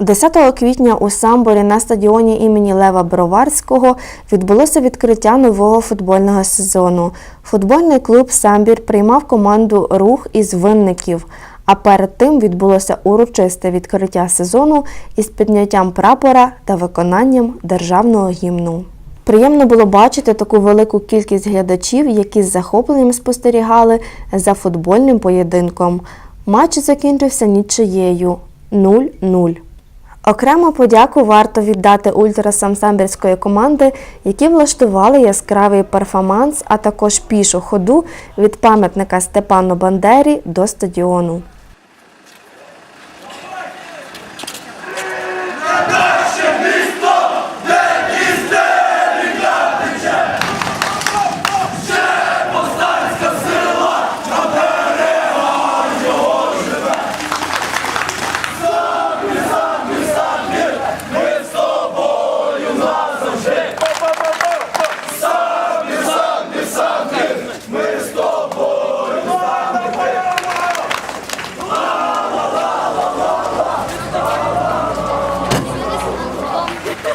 10 квітня у Самборі на стадіоні імені Лева Броварського відбулося відкриття нового футбольного сезону. Футбольний клуб Самбір приймав команду Рух із винників. А перед тим відбулося урочисте відкриття сезону із підняттям прапора та виконанням державного гімну. Приємно було бачити таку велику кількість глядачів, які з захопленням спостерігали за футбольним поєдинком. Матч закінчився нічиєю 0-0. Окрему подяку варто віддати ультрасам самбірської команди, які влаштували яскравий перформанс, а також пішу ходу від пам'ятника Степану Бандері до стадіону.